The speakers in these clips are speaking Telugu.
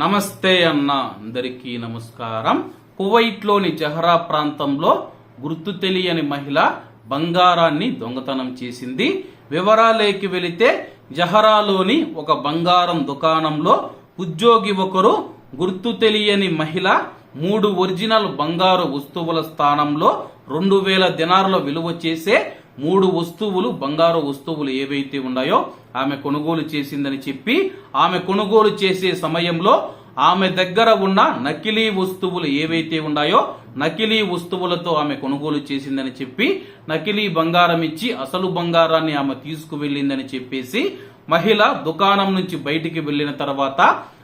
నమస్తే అన్న అందరికీ నమస్కారం. కువైట్లోని జహరా ప్రాంతంలో గుర్తు తెలియని మహిళ బంగారాన్ని దొంగతనం చేసింది. వివరాలేకి వెళితే జహరాలోని ఒక బంగారం దుకాణంలో ఉద్యోగి ఒకరు గుర్తు తెలియని మహిళ మూడు ఒరిజినల్ బంగారు వస్తువుల స్థానంలో రెండు వేల దినారుల విలువ చేసే మూడు వస్తువులు బంగారు వస్తువులు ఏవైతే ఉన్నాయో ఆమె కొనుగోలు చేసిందని చెప్పి ఆమె కొనుగోలు చేసే సమయంలో ఆమె దగ్గర ఉన్న నకిలీ వస్తువులు ఏవైతే ఉన్నాయో నకిలీ వస్తువులతో ఆమె కొనుగోలు చేసిందని చెప్పి నకిలీ బంగారం ఇచ్చి అసలు బంగారాన్ని ఆమె తీసుకువెళ్ళిందని చెప్పేసి మహిళ దుకాణం నుంచి బయటికి వెళ్ళిన తర్వాత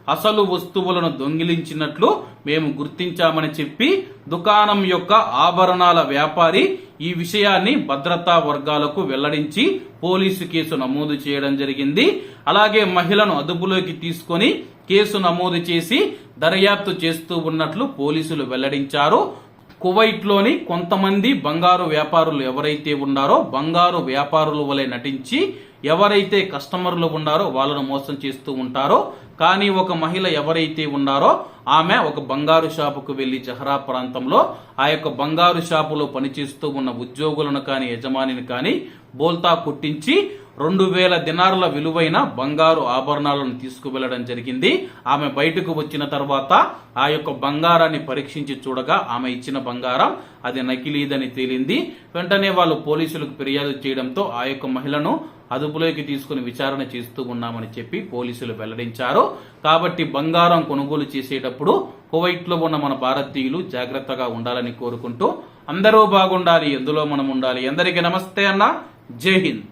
అసలు వస్తువులను దొంగిలించినట్లు మేము గుర్తించామని చెప్పి దుకాణం యొక్క ఆభరణాల వ్యాపారి ఈ విషయాన్ని భద్రతా వర్గాలకు వెల్లడించి పోలీసు కేసు నమోదు చేయడం జరిగింది. అలాగే మహిళను అదుపులోకి తీసుకొని కేసు నమోదు చేసి దర్యాప్తు చేస్తూ ఉన్నట్లు పోలీసులు వెల్లడించారు. కువైట్లోని కొంతమంది బంగారు వ్యాపారులు ఎవరైతే ఉన్నారో బంగారు వ్యాపారుల వలె నటించి ఎవరైతే కస్టమర్లు ఉన్నారో వాళ్ళను మోసం చేస్తూ ఉంటారో కానీ ఒక మహిళ ఎవరైతే ఉన్నారో ఆమె ఒక బంగారు షాపుకు వెళ్ళి జహరా ప్రాంతంలో ఆ యొక్క బంగారు షాపులో పనిచేస్తూ ఉన్న ఉద్యోగులను కానీ యజమానిని కానీ బోల్తా కుట్టించి రెండు వేల దినారుల విలువైన బంగారు ఆభరణాలను తీసుకువెళ్ళడం జరిగింది. ఆమె బయటకు వచ్చిన తర్వాత ఆ యొక్క బంగారాన్ని పరీక్షించి చూడగా ఆమె ఇచ్చిన బంగారం అది నకిలీదని తేలింది. వెంటనే వాళ్ళు పోలీసులకు ఫిర్యాదు చేయడంతో ఆ యొక్క మహిళను అదుపులోకి తీసుకుని విచారణ చేస్తూ ఉన్నామని చెప్పి పోలీసులు వెల్లడించారు. కాబట్టి బంగారం కొనుగోలు చేసేటప్పుడు కువైట్లో ఉన్న మన భారతీయులు జాగ్రత్తగా ఉండాలని కోరుకుంటూ అందరూ బాగుండాలి ఎందులో మనం ఉండాలి? అందరికీ నమస్తే అన్న. జై హింద్.